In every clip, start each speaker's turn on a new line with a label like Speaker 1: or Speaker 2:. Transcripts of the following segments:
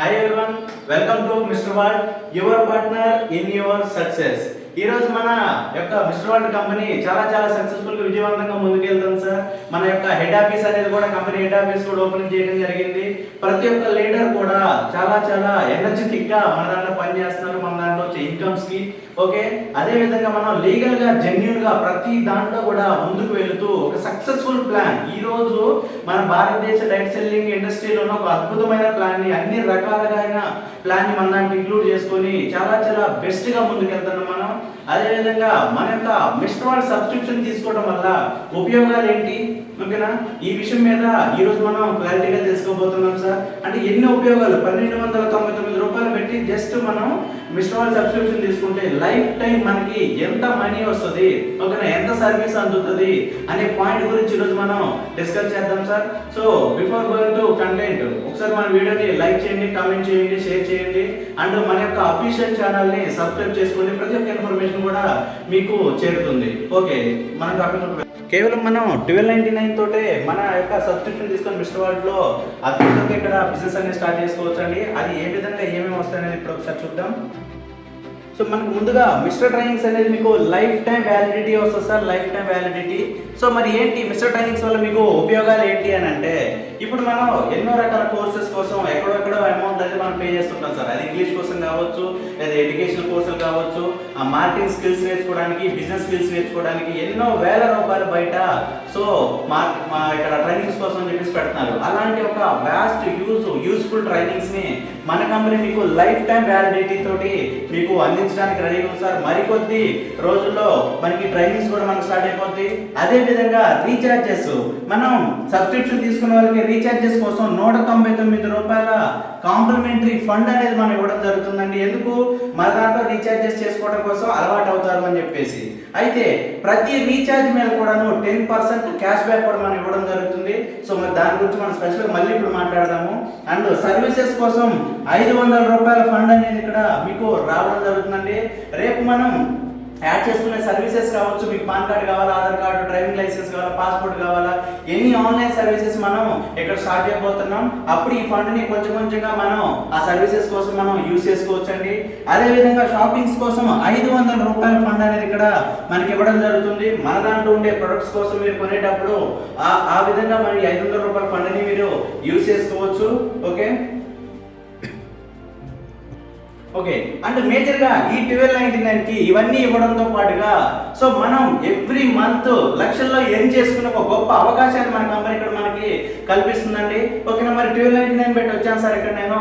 Speaker 1: Hi everyone welcome to mister world your partner in your success ఈ రోజు మన యొక్క మిస్టర్ వాల్డ్ కంపెనీ చాలా చాలా సక్సెస్ఫుల్గా విజయవంతంగా ముందుకెళ్తుంది సార్. మన యొక్క హెడ్ ఆఫీస్ అనేది కూడా కంపెనీ హెడ్ ఆఫీస్ కూడా ఓపెన్ చేయడం జరిగింది. ప్రతి ఒక్క లీడర్ కూడా చాలా చాలా ఎనర్జెటిక్గా మన దాంట్లో పని చేస్తున్నారు మన దాంట్లో వచ్చే ఇన్కమ్స్కి. ఓకే అదే విధంగా మనం లీగల్గా జెన్యున్గా ప్రతి దాంట్లో కూడా ముందుకు వెళుతూ ఒక సక్సెస్ఫుల్ ప్లాన్ ఈ రోజు మన భారతదేశ లైట్ సెల్లింగ్ ఇండస్ట్రీలో ఒక అద్భుతమైన ప్లాన్ని అన్ని రకాలుగా అయిన ప్లాన్ని మన దాంట్లో ఇంక్లూడ్ చేసుకొని చాలా చాలా బెస్ట్గా ముందుకెళ్తున్నాం మనం. అదే విధంగా మన యొక్క మిస్టర్ వాళ్ళ సబ్స్క్రిప్షన్ తీసుకోవడం వల్ల ఉపయోగాలు ఏంటి? ఓకేనా? ఈ విషయం మీద ఈ రోజు మనం క్లారిటీగా తెలుసుకోబోతున్నాం సార్. అంటే ఎన్ని ఉపయోగాలు? పన్నెండు వందల తొంభై తొమ్మిది రూపాయలు పెట్టి జస్ట్ మనం మిస్టర్ వాల్ సబ్స్క్రిప్షన్ తీసుకుంటే లైఫ్ టైం మనకి ఎంత మనీ వస్తుంది? ఓకేనా? ఎంత సర్వీస్ అందుతుంది? అనే పాయింట్ గురించి ఈరోజు మనం డిస్కస్ చేద్దాం sir. So before going to content ఒకసారి మన వీడియోని లైక్ చేయండి కామెంట్ చేయండి షేర్ చేయండి. అండ్ మన యొక్క అఫీషియల్ ఛానల్ని సబ్స్క్రైబ్ చేసుకోండి. ప్రతి ఒక్క ఇన్ఫర్మేషన్ కూడా మీకు చేరుతుంది. ఓకే మనం కాకుండా కేవలం మనం ట్వెల్వ్ నైన్టీ నైన్ తోటే మన యొక్క సబ్స్క్రిప్షన్ తీసుకొని మిస్టర్ వరల్డ్లో అద్భుతంగా ఇక్కడ బిజినెస్ అనేది స్టార్ట్ చేసుకోవచ్చు అండి అది ఏ విధంగా ఏమేమి వస్తాయనేది ఇప్పుడు ఒకసారి చూద్దాం. సో మనకు ముందుగా మిస్టర్ ట్రైనింగ్స్ అనేది మీకు లైఫ్ టైం వ్యాలిడిటీ వస్తుంది sir life time validity so మరి ఏంటి మిస్టర్ ట్రైనింగ్స్ వల్ల మీకు ఉపయోగాలు ఏంటి అని అంటే ఇప్పుడు మనం ఎన్నో రకాల కోర్సెస్ కోసం ఎక్కడెక్కడో అమౌంట్ అనేది మనం పే చేస్తుంటాం సార్. అది ఇంగ్లీష్ కోసం కావచ్చు లేదా ఎడ్యుకేషన్ కోర్సులు కావచ్చు ఆ మార్కెటింగ్ స్కిల్స్ నేర్చుకోవడానికి బిజినెస్ స్కిల్స్ నేర్చుకోవడానికి ఎన్నో వేల రూపాయలు బయట. సో మార్క్ మా ఇక్కడ ట్రైనింగ్స్ కోసం చెప్పేసి పెడుతున్నారు. అలాంటి ఒక వ్యాస్ట్ యూజ్ యూస్ఫుల్ ట్రైనింగ్స్ని మన కంపెనీ మీకు లైఫ్ టైం వ్యాలిడిటీ తోటి మీకు అందించడానికి రెడీ ఉంది సార్. మరికొద్ది రోజుల్లో మనకి ట్రైనింగ్స్ కూడా మనకు స్టార్ట్ అయిపోద్ది అదే విధంగా రీఛార్జెస్ మనం సబ్స్క్రిప్షన్ తీసుకున్న వాళ్ళకి రీఛార్జెస్ కోసం నూట తొంభై తొమ్మిది రూపాయల కాంప్లిమెంటరీ ఫండ్ అనేది మనం ఇవ్వడం జరుగుతుందండి. ఎందుకు? మన దాంట్లో రీఛార్జెస్ చేసుకోవడం కోసం అలవాటు అవుతారు అని చెప్పేసి. అయితే ప్రతి రీఛార్జ్ మీద కూడాను టెన్ పర్సెంట్ క్యాష్ బ్యాక్ కూడా మనం ఇవ్వడం జరుగుతుంది. సో మరి దాని గురించి మనం స్పెషల్గా మళ్ళీ ఇప్పుడు మాట్లాడదాము. అండ్ సర్వీసెస్ కోసం ఐదు వందల రూపాయల ఫండ్ అనేది ఇక్కడ మీకు రావడం జరుగుతుందండి. రేపు మనం యాడ్ చేసుకునే సర్వీసెస్ కావచ్చు మీకు పాన్ కార్డ్ కావాలా ఆధార్ కార్డు డ్రైవింగ్ లైసెన్స్ కావాలా పాస్పోర్ట్ కావాలా ఎన్ని ఆన్లైన్ సర్వీసెస్ మనం ఇక్కడ స్టార్ట్ చేయబోతున్నాం అప్పుడు ఈ ఫండ్ని కొంచెం కొంచెంగా మనం ఆ సర్వీసెస్ కోసం మనం యూస్ చేసుకోవచ్చండి. అదే విధంగా షాపింగ్స్ కోసం ఐదు వందల రూపాయల ఫండ్ అనేది ఇక్కడ మనకి ఇవ్వడం జరుగుతుంది. మన దాంట్లో ఉండే ప్రొడక్ట్స్ కోసం మీరు కొనేటప్పుడు ఆ విధంగా మరి ఐదు వందల రూపాయల ఫండ్ని మీరు యూజ్ చేసుకోవచ్చు. ఓకే ఓకే అంటే మేజర్గా ఈ ట్వెల్వ్ నైన్టీ నైన్కి ఇవన్నీ ఇవ్వడంతో పాటుగా సో మనం ఎవ్రీ మంత్ లక్షల్లో ఎర్న్ చేసుకునే ఒక గొప్ప అవకాశాన్ని మన కంపెనీ ఇక్కడ మనకి కల్పిస్తుందండి. ఓకేనా మరి ట్వెల్వ్ నైన్టీ నైన్ పెట్టి వచ్చాను సార్ ఇక్కడ నేను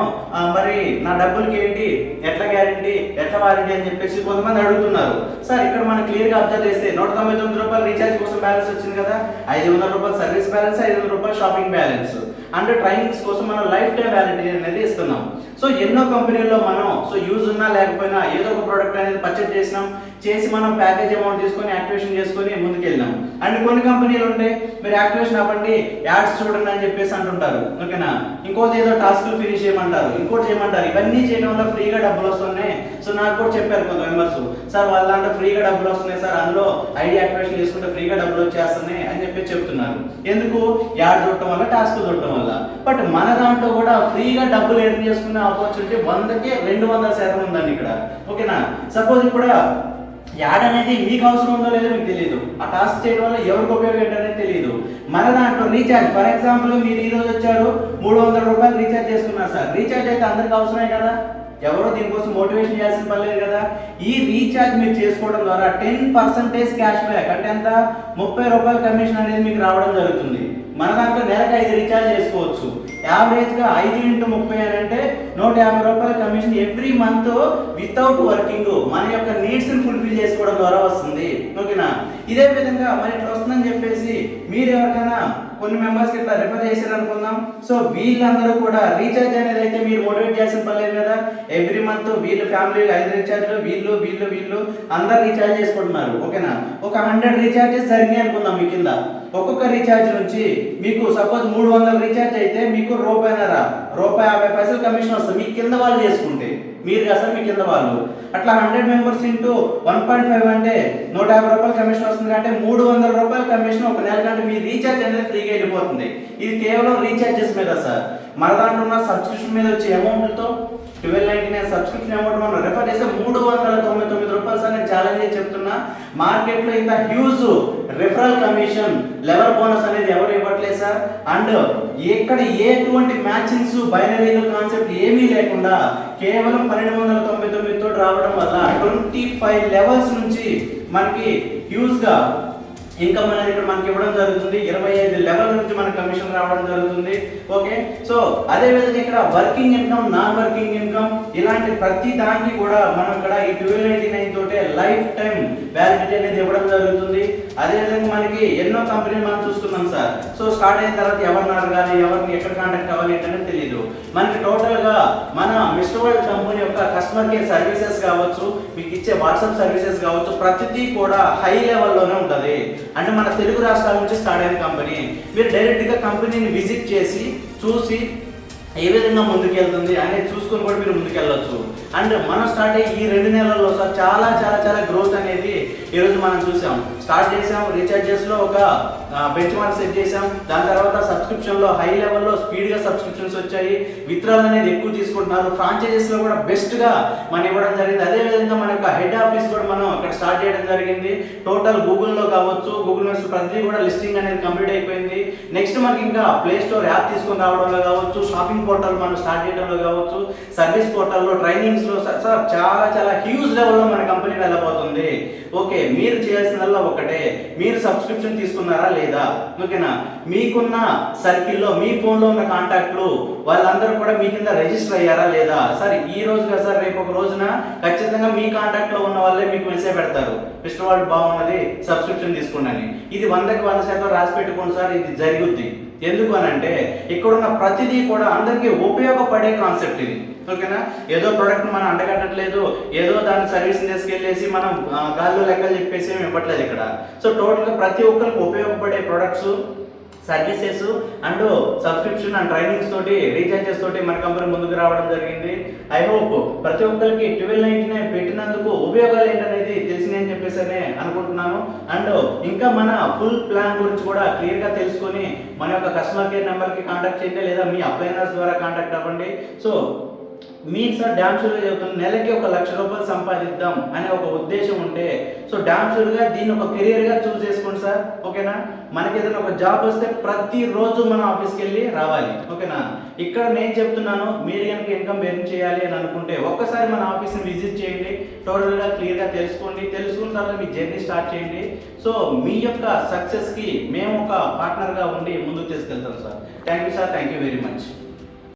Speaker 1: మరి నా డబ్బులకి ఏంటి? ఎట్లా గ్యారంటీ ఎట్లా వారంటీ అని చెప్పేసి కొంతమంది అడుగుతున్నారు. సార్ ఇక్కడ మనం క్లియర్గా అబ్జర్వ్ చేస్తే నూట తొంభై తొమ్మిది రూపాయలు రీఛార్జ్ కోసం బ్యాలెన్స్ వచ్చింది కదా? ఐదు వందల రూపాయలు సర్వీస్ బ్యాలెన్స్ ఐదు వందల రూపాయలు షాపింగ్ బ్యాలెన్స్ అంటే ట్రైనింగ్స్ కోసం మనం లైఫ్ టైం వ్యాలిడిటీ అనేది చేస్తున్నాం. సో ఎన్నో కంపెనీల్లో మనం సో యూజ్ ఉన్నా లేకపోయినా ఏదో ఒక ప్రోడక్ట్ అనేది పర్చేజ్ చేసినాం చేసి మనం ప్యాకేజ్ అమౌంట్ తీసుకొని యాక్టివేషన్ చేసుకొని ముందుకెళ్ళాం అండ్ కొన్ని కంపెనీలు ఉంటాయి మీరు యాక్టివేషన్ అవ్వండి యాడ్స్ చూడండి అని చెప్పేసి అంటుంటారు. ఓకేనా? ఇంకోటి ఏదో టాస్క్ ఫినిష్ చేయమంటారు ఇంకోటి చేయమంటారు. ఇవన్నీ చేయడం వల్ల ఫ్రీగా డబ్బులు వస్తున్నాయి. సో నాకు కూడా చెప్పారు కొంత మెంబర్స్ సార్ వాళ్ళ దాంట్లో ఫ్రీగా డబ్బులు వస్తున్నాయి సార్ అందులో ఐడి యాక్టివేషన్ చేసుకుంటే ఫ్రీగా డబ్బులు వచ్చేస్తున్నాయి అని చెప్పి చెప్తున్నారు. ఎందుకు? యాడ్ చూడటం వల్ల టాస్క్ చూడటం వల్ల. బట్ మన దాంట్లో కూడా ఫ్రీగా డబ్బులు ఎర్న్ చేసుకునే ఆపర్చునిటీ వందకి రెండు వందల శాతం ఉందండి ఇక్కడ. ఓకేనా? సపోజ్ ఇప్పుడు యాడ్ అనేది మీకు అవసరం ఉందో లేదో మీకు తెలియదు ఆ టాస్క్ చేయడం వల్ల ఎవరికి ఉపయోగం ఏంటనేది తెలియదు మన దాంట్లో రీఛార్జ్ ఫర్ ఎగ్జాంపుల్ మీరు ఈ రోజు వచ్చారు మూడు వందల రూపాయలు రీఛార్జ్ చేసుకున్నారు సార్. రీఛార్జ్ అయితే అందరికి అవసరమే కదా? ఎవరో దీనికోసం మోటివేషన్ చేయాల్సిన పని లేదు కదా? ఈ రీఛార్జ్ మీరు చేసుకోవడం ద్వారా టెన్ పర్సెంటేజ్ క్యాష్ బ్యాక్ అంటే ఎంత? ముప్పై రూపాయల కమిషన్ అనేది మీకు రావడం జరుగుతుంది. మన దాంట్లో నెలకు ఐదు రీఛార్జ్ చేసుకోవచ్చు. యావరేజ్గా ఐదు ఇంటూ ముప్పై నూట యాభై రూపాయల commission every month without working మన యొక్క నీడ్స్ని ఫుల్ఫిల్ చేసుకోవడం ద్వారా వస్తుంది. ఓకేనా? ఇదే విధంగా మరి ఇట్లా వస్తుందని చెప్పేసి మీరు ఎవరికైనా కొన్ని మెంబర్స్కి ఇట్లా రిఫర్ చేశారు అనుకుందాం. సో వీళ్ళందరూ కూడా రీఛార్జ్ అనేది అయితే మీరు మోటివేట్ చేసిన పర్లేదు కదా. ఎవ్రీ మంత్ వీళ్ళు ఫ్యామిలీ ఐదు రీఛార్జ్లు వీళ్ళు వీళ్ళు వీళ్ళు అందరు రీఛార్జ్ చేసుకుంటున్నారు. ఓకేనా? ఒక హండ్రెడ్ రీఛార్జెస్ జరిగినాయి అనుకుందాం మీ కింద. ఒక్కొక్క రీఛార్జ్ నుంచి మీకు సపోజ్ మూడు వందల రీఛార్జ్ అయితే మీకు రూపాయినరా రూపాయి యాభై పైసలు కమిషన్ వస్తుంది. మీ కింద వాళ్ళు చేసుకుంటే మీరు అసలు మీ కింద వాళ్ళు. అట్లా hundred members into one point five అంటే నూట యాభై రూపాయలు కమిషన్ వస్తుంది అంటే మూడు వందల రూపాయల కమిషన్ ఒక నెల కంటే మీ రీఛార్జ్ అనేది ఫ్రీగా వెళ్ళిపోతుంది. ఇది కేవలం రీఛార్జెస్ మీద సార్. మన దాంట్లో ఉన్న సబ్స్క్రిప్షన్ మీద వచ్చే అమౌంట్తో twelve ninety nine subscription amount మనం రెఫర్ చేస్తే మూడు వందల తొంభై తొమ్మిది రూపాయలు సార్ నేను ఛాలెంజ్ చెప్తున్నా. మార్కెట్లో ఇంత huge referral commission level bonus అనేది ఎవరు ఇవ్వట్లేదు సార్? అండ్ ఎక్కడ ఎటువంటి మ్యాచింగ్స్ బైనరీ కాన్సెప్ట్ ఏమీ లేకుండా కేవలం పన్నెండు వందల తొంభై తొమ్మిది తోటి రావడం వల్ల ట్వంటీ ఫైవ్ లెవెల్స్ నుంచి మనకి హ్యూజ్గా ఇన్కమ్ అనేది ఇక్కడ మనకి ఇవ్వడం జరుగుతుంది. ఇరవై ఐదు లెవెల్ నుంచి మనకి కమిషన్ రావడం జరుగుతుంది. ఓకే సో అదే విధంగా ఇక్కడ working income non working income ఇలాంటి ప్రతి దానికి కూడా మనం ఇక్కడ ఈ ట్వెల్వ్ నైన్టీ నైన్ తోటే లైఫ్ టైం వ్యాలిడిటీ అనేది ఇవ్వడం జరుగుతుంది. అదే విధంగా మనకి ఎన్నో కంపెనీలు మనం చూస్తున్నాం సార్. సో స్టార్ట్ అయిన తర్వాత ఎవరిని అడగాలి ఎవరిని ఎక్కడ కాంటాక్ట్ అవ్వాలి ఏంటనేది తెలియదు మనకి టోటల్గా మన మిస్టర్ వరల్డ్ కంపెనీ యొక్క కస్టమర్ కేర్ సర్వీసెస్ కావచ్చు మీకు ఇచ్చే వాట్సాప్ సర్వీసెస్ కావచ్చు ప్రతిదీ కూడా హై లెవెల్లోనే ఉంటుంది. అంటే మన తెలుగు రాష్ట్రాల నుంచి స్టార్ట్ అయిన కంపెనీ. మీరు డైరెక్ట్గా కంపెనీని విజిట్ చేసి చూసి ఏ విధంగా ముందుకెళ్తుంది అనేది చూసుకొని కూడా మీరు ముందుకెళ్ళొచ్చు. అండ్ మనం స్టార్ట్ అయ్యి ఈ రెండు నెలల్లో సార్ చాలా చాలా చాలా గ్రోత్ అనేది ఈరోజు మనం చూసాం. స్టార్ట్ చేసాం రీఛార్జెస్లో ఒక బెంచ్ మార్క్ సెట్ చేసాం. దాని తర్వాత సబ్స్క్రిప్షన్లో హై లెవెల్లో స్పీడ్గా సబ్స్క్రిప్షన్స్ వచ్చాయి. విత్రాలు అనేది ఎక్కువ తీసుకుంటున్నారు. ఫ్రాంచైజెస్లో కూడా బెస్ట్గా మనం ఇవ్వడం జరిగింది. అదే విధంగా మన యొక్క హెడ్ ఆఫీస్ కూడా మనం అక్కడ స్టార్ట్ చేయడం జరిగింది. టోటల్ గూగుల్లో కావచ్చు గూగుల్ మ్యాప్స్ ప్రతి కూడా లిస్టింగ్ అనేది కంప్లీట్ అయిపోయింది. నెక్స్ట్ మనకి ఇంకా ప్లే స్టోర్ యాప్ తీసుకొని రావడంలో కావచ్చు షాపింగ్ పోర్టల్ మనం స్టార్ట్ చేయడంలో కావచ్చు సర్వీస్ పోర్టల్లో ట్రైనింగ్స్లో సార్ సార్ చాలా చాలా హ్యూజ్ లెవెల్లో మన కంపెనీ వెళ్ళబోతుంది. ఓకే మీరు చేయాల్సిందల్లా ఒకటే మీరు సబ్స్క్రిప్షన్ తీసుకున్నారా లేదా? ఓకేనా? మీకున్న సర్కిల్లో మీ ఫోన్లో ఉన్న కాంటాక్ట్లు వాళ్ళందరూ కూడా మీ కింద రిజిస్టర్ అయ్యారా లేదా? సార్ ఈ రోజుగా సార్ రేపు ఒక రోజున ఖచ్చితంగా మీ కాంటాక్ట్లో ఉన్న వాళ్ళే మీకు మెసేజ్ పెడతారు. మిస్టర్ వాళ్ళు బాగున్నది సబ్స్క్రిప్షన్ తీసుకోండి ఇది వందకి వంద శాతం రాసి పెట్టుకోండి సార్ ఇది జరుగుద్ది. ఎందుకు అని అంటే ఇక్కడున్న ప్రతిదీ కూడా అందరికీ ఉపయోగపడే కాన్సెప్ట్ ఇది. ఓకేనా? ఏదో ప్రోడక్ట్ మనం అండగట్టట్లేదు ఏదో దాని సర్వీస్ తీసుకెళ్ళేసి మనం గాల్లో లెక్కలు చెప్పేసి ఇవ్వట్లేదు ఇక్కడ. సో టోటల్గా ప్రతి ఒక్కరికి ఉపయోగపడే products services and subscription and trainings తోటి రీఛార్జెస్ తోటి మన కంపెనీ ముందుకు రావడం జరిగింది. ఐ హోప్ ప్రతి ఒక్కరికి ట్వెల్వ్ నైన్టీ నైన్ పెట్టినందుకు ఉపయోగాలు ఏంటనేది తెలిసినాయని చెప్పేసి అనుకుంటున్నాను. అండ్ ఇంకా మన ఫుల్ ప్లాన్ గురించి కూడా క్లియర్గా తెలుసుకొని మన యొక్క కస్టమర్ కేర్ నెంబర్కి కాంటాక్ట్ చేయండి లేదా మీ అప్లైనర్స్ ద్వారా కాంటాక్ట్ అవ్వండి. సో మీకు సార్ డ్యామ్ షూర్గా చెబుతున్న నెలకి ఒక లక్ష రూపాయలు సంపాదిద్దాం అనే ఒక ఉద్దేశం ఉంటే సో డ్యామ్ షూర్గా దీన్ని ఒక కెరియర్గా చూస్ చేసుకోండి సార్ ఓకేనా? మనకి ఏదైనా ఒక జాబ్ వస్తే ప్రతిరోజు మనం ఆఫీస్కి వెళ్ళి రావాలి ఓకేనా? ఇక్కడ నేను చెప్తున్నాను మీరు కనుక ఇన్కమ్ ఎర్న్ చేయాలి అని అనుకుంటే ఒక్కసారి మన ఆఫీస్ని విజిట్ చేయండి టోటల్గా క్లియర్గా తెలుసుకోండి తెలుసుకున్న తర్వాత మీ జర్నీ స్టార్ట్ చేయండి. సో మీ యొక్క సక్సెస్కి మేము ఒక పార్ట్నర్గా ఉండి ముందుకు తీసుకెళ్తాం sir. Thank you sir thank you very much